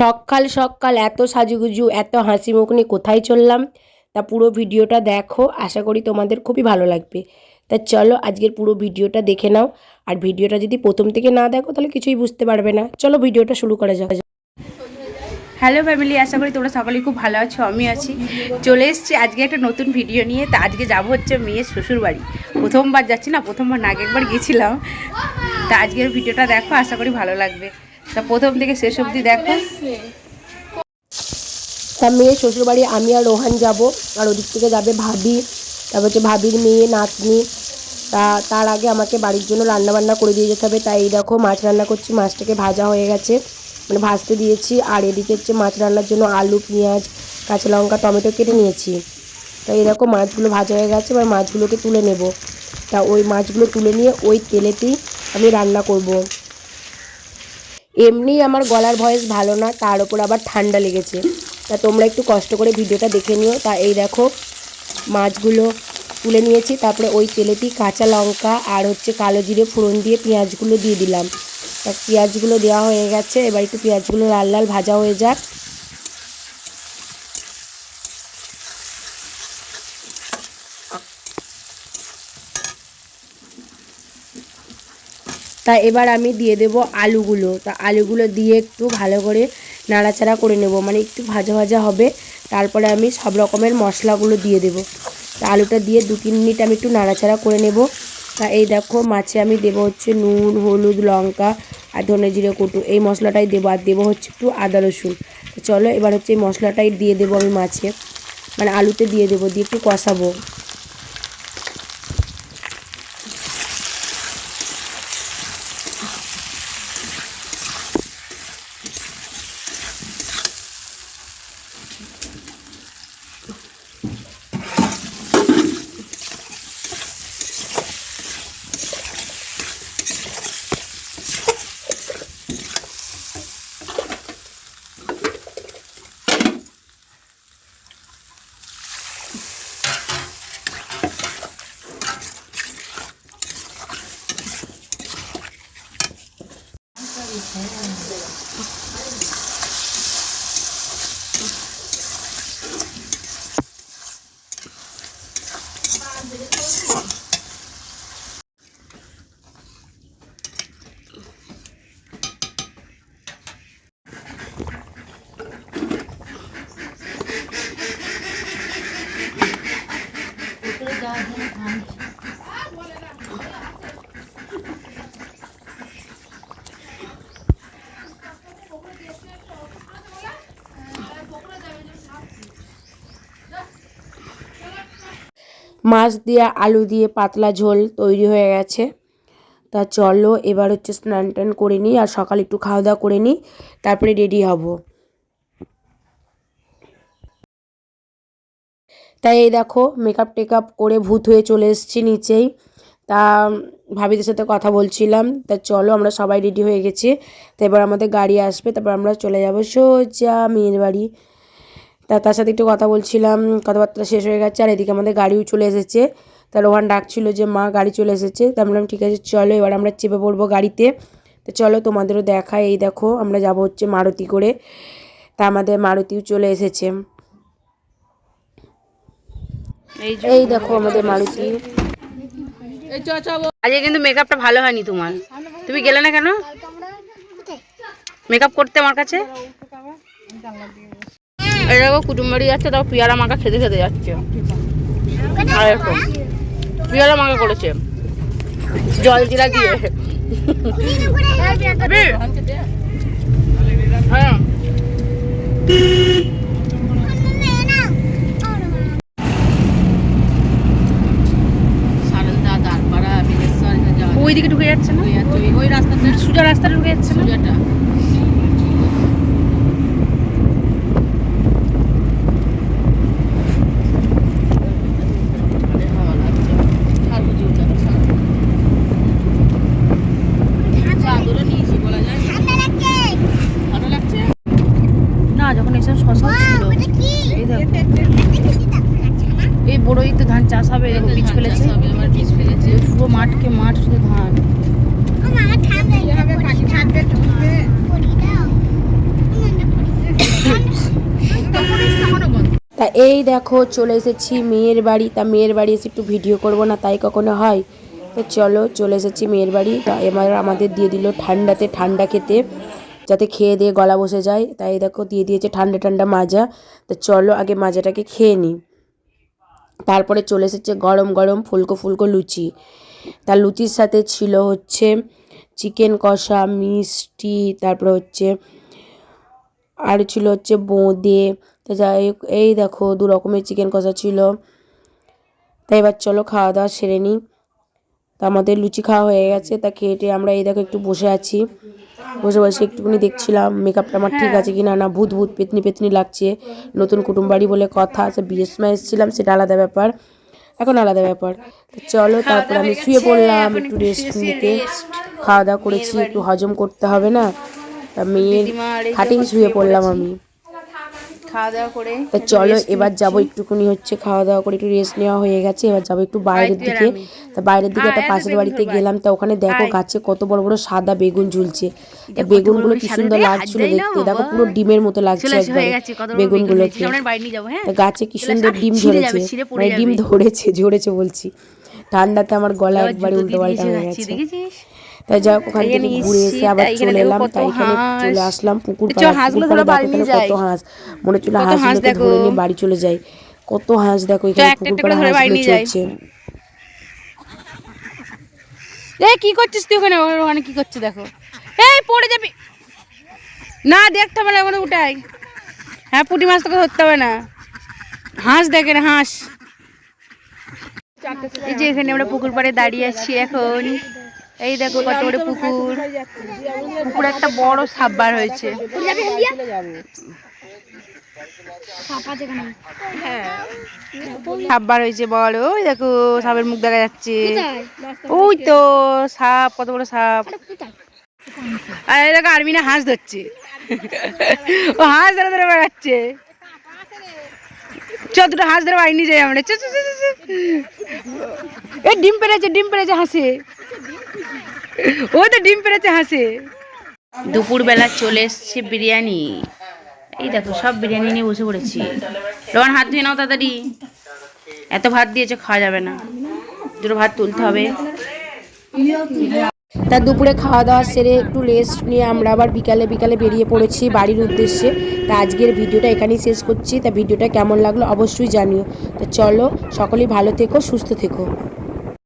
সকাল সকাল এত সাজুগুজু, এত হাসি মুখ নিয়ে কোথায় চললাম? তা পুরো ভিডিওটা দেখো, আশা করি তোমাদের খুবই ভালো লাগবে। তা চলো আজকের পুরো ভিডিওটা দেখে নাও। আর ভিডিওটা যদি প্রথম থেকে না দেখো, তাহলে কিছুই বুঝতে পারবে না। চলো ভিডিওটা শুরু করা যাক। হ্যালো ফ্যামিলি, আশা করি তোমরা সকলেই খুব ভালো আছো আমি আছি। চলে এসেছি আজকে একটা নতুন ভিডিও নিয়ে। তা আজকে যাব হচ্ছে মেয়ের শ্বশুর বাড়ি। প্রথমবার যাচ্ছি না, প্রথমবার না একবার গেছিলাম। তা আজকের ভিডিওটা দেখো, আশা করি ভালো লাগবে। তা প্রথম থেকে শেষ অবধি দেখো। তা মেয়ে শ্বশুরবাড়ি আমি আর রোহান যাব। আর ওদিক থেকে যাবে ভাবি। তারপর হচ্ছে ভাবির মেয়ে নাতনি। তা তার আগে আমাকে বাড়ির জন্য রান্না বান্না করে দিয়ে যেতে হবে। তাই এই দেখো মাছ রান্না করছি। মাছটাকে ভাজা হয়ে গেছে। মানে ভাজতে দিয়েছি। আর এদিকে হচ্ছে মাছ রান্নার জন্য আলু পেঁয়াজ কাঁচা লঙ্কা টমেটো কেটে নিয়েছি। তা এই দেখো মাছগুলো ভাজা হয়ে গেছে। এবার মাছগুলোকে তুলে নেব। তা ওই মাছগুলো তুলে নিয়ে ওই তেলেতেই আমি রান্না করব। এমনি আমার গলার ভয়েস ভালো না, তার ওপর আবার ঠান্ডা লেগেছে। তা তোমরা একটু কষ্ট করে ভিডিওটা দেখে নিও। তা এই দেখো, মাছগুলো তুলে নিয়েছি, তারপরে ওই তেলেতেই কাঁচা লঙ্কা আর হচ্ছে কালো জিরে ফোড়ন দিয়ে পেঁয়াজগুলো দিয়ে দিলাম। তা পেঁয়াজগুলো দেওয়া হয়ে গেছে, এবার একটু পেঁয়াজগুলো লাল লাল ভাজা হয়ে যাক। তা এবার আমি দিয়ে দেব আলুগুলো। তা আলুগুলো দিয়ে একটু ভালো করে নাড়াচাড়া করে নেব। মানে একটু ভাজা ভাজা হবে। তারপরে আমি সব রকমের মশলাগুলো দিয়ে দেব। তা আলুটা দিয়ে দু তিন মিনিট আমি একটু নাড়াচাড়া করে নেব। তা এই দেখো, মাছে আমি দেবো হচ্ছে নুন, হলুদ, লঙ্কা আর ধনে জিরে কুটু। এই মশলাটাই দেবো। আর দেবো হচ্ছে একটু আদা রসুন। চলো, এবার হচ্ছে এই মশলাটাই দিয়ে দেবো আমি মাছে। মানে আলুতে দিয়ে দেবো, দিয়ে একটু কষাবো। 이렇게 মাছ দিয়ে আলু দিয়ে পাতলা ঝোল তৈরি হয়ে গেছে। তা চলো এবার হচ্ছে স্নান টান করে নিই আর সকাল একটু খাওয়া দাওয়া করে নিই, তারপরে রেডি হব। তাই এই দেখো মেকআপ টেকআপ করে ভূত হয়ে চলে এসেছি নিচেই। তা ভাবিদের সাথে কথা বলছিলাম, তা চলো আমরা সবাই রেডি হয়ে গেছি। তো এবার আমাদের গাড়ি আসবে, তারপর আমরা চলে যাব সোজা মেয়ের বাড়ি। তা তার সাথে একটু কথা বলছিলাম কথাবার্তা শেষ হয়ে গেছে আর এদিকে আমাদের গাড়িও চলে এসেছে। তা রোহান ডাকছিল যে মা গাড়ি চলে এসেছে। তা বললাম ঠিক আছে চলো এবার আমরা চেপে পড়ব গাড়িতে। তো চলো তোমাদেরও দেখায় এই দেখো আমরা যাব হচ্ছে মারুতি করে। তা আমাদের মারুতিও চলে এসেছে। এই এই দেখো আমাদের মারুতি। আজকে কিন্তু মেকআপটা ভালো হয়নি তোমার। তুমি গেলে না কেন? মেকআপ করতে আমার কাছে? এই দেখো কুটুম বাড়ি যাচ্ছে তাও পিয়ারা মাখা খেতে খেতে যাচ্ছে। আর এরকম। পিয়ারা মাখা করেছে। জল জিরা দিয়ে। হ্যাঁ। ওই দিকে ঢুকে যাচ্ছে না? ওই রাস্তাটা। সোজা রাস্তাটা ঢুকে যাচ্ছে না? না এই বড়ই তো ধান চাষ হবে বীজ ফেলেছে। পুরো মাঠকে মাঠ শুধু ধান। তা এই দেখো চলে এসেছি মেয়ের বাড়ি। তা মেয়ের বাড়ি এসে একটু ভিডিও করব না তাই কখনো হয়? তো চলো চলে এসেছি মেয়ের বাড়ি। তা এবার আমাদের দিয়ে দিল ঠান্ডাতে ঠান্ডা খেতে। যাতে খেয়ে দিয়ে গলা বসে যায়। তাই দেখো দিয়ে দিয়েছে ঠান্ডা ঠান্ডা মাজা। তো চলো আগে মাজাটাকে খেয়ে নিই তারপরে চলে এসেছে গরম গরম ফুলকো ফুলকো লুচি। তার লুচির সাথে ছিল হচ্ছে চিকেন কষা, মিষ্টি, তারপরে হচ্ছে আর ছিল হচ্ছে বোঁদে। তো যাই এই দেখো দু রকমের চিকেন কষা ছিল। তাই এবার চলো খাওয়া দাওয়া সেরে নিই তা আমাদের লুচি খাওয়া হয়ে গেছে। তা খেয়ে আমরা এই দেখো একটু বসে আছি। বসে বসে একটুখানি দেখছিলাম মেকআপটা আমার ঠিক আছে কিনা না ভূত ভূত পেতনি পেতনি লাগছে। নতুন কুটুম বাড়ি বলে কথা সে বিয়ের সময় এসেছিলাম সেটা আলাদা ব্যাপার। এখন আলাদা ব্যাপার। চলো তারপর আমি শুয়ে পড়লাম একটু রেস্ট নিতে। খাওয়া দাওয়া করেছি একটু হজম করতে হবে না। তা মেয়ের খাটিং খাটেই শুয়ে পড়লাম আমি। খাওয়া দাওয়া করে তা চলো এবার যাব একটুখানি হচ্ছে খাওয়া দাওয়া করে একটু রেস্ট নেওয়া হয়ে গেছে। এবার যাব একটু বাইরের দিকে। তা বাইরের দিকে একটা পাশের বাড়িতে গেলাম তা ওখানে দেখো গাছে কত বড় বড় সাদা বেগুন ঝুলছে। তা বেগুনগুলো কি সুন্দর লাগছিল দেখতে। দেখো পুরো ডিমের মতো লাগছে এসে একবারে। হয়ে গেছে বেগুনগুলোকে কি? সুন্দর ডিম ধরেছে। মানে ডিম ধরেছে ঝরেছে বলছি। ঠান্ডাতে আমার গলা একবারে উল্টো পাল্টা হয়ে গেছে। তাই যাই হোক ওখান থেকে ঘুরে এসে আবার চলে এলাম তাই এখানে চলে আসলাম পুকুর পাড়ে কত হাঁস। মনে হচ্ছিল হাঁস হাঁসগুলোকে ধরে নিয়ে বাড়ি চলে যাই। কত হাঁস দেখো এখানে পুকুর পাড়ে হাঁসগুলো চলছে। এ কি করছিস তুই ওখানে? ওখানে কি করছিস দেখো। এই পড়ে যাবি। না দেখতে হবে না ওখানে উঠাই। হ্যাঁ পুঁটি মাছ তোকে ধরতে হবে না। হাঁস দেখেন হাঁস। এই যে এখানে আমরা পুকুর পাড়ে দাঁড়িয়ে আছি এখন। এই দেখো কত বড় পুকুর। পুকুরে একটা বড় সাপ বার হয়েছে হয়েছে বড় ওই দেখো সাপের মুখ দেখা যাচ্ছে। ওই তো সাপ কত বড় সাপ। আর এই দেখো আর্মিনা হাঁস ধরছে। ও হাঁস ধরে ধরে বেড়াচ্ছে। চ দুটো হাঁস ধরে বাড়ি নিয়ে যাই আমরা। ডিম পেরেছে ডিম পেরেছে হাসে। ও তো ডিম পেরেছে হাসে। দুপুরবেলা চলে এসছে বিরিয়ানি। এই দেখো সব বিরিয়ানি নিয়ে বসে পড়েছি। রোহন হাত ধুয়ে নাও তাড়াতাড়ি। এত ভাত দিয়েছে খাওয়া যাবে না। দুটো ভাত তুলতে হবে। তা দুপুরে খাওয়া দাওয়া সেরে একটু রেস্ট নিয়ে আমরা আবার বিকালে বিকালে বেরিয়ে পড়েছি বাড়ির উদ্দেশ্যে। তা আজকের ভিডিওটা এখানেই শেষ করছি। তা ভিডিওটা কেমন লাগল অবশ্যই জানিও। তো চলো সকলেই ভালো থেকো সুস্থ থেকো।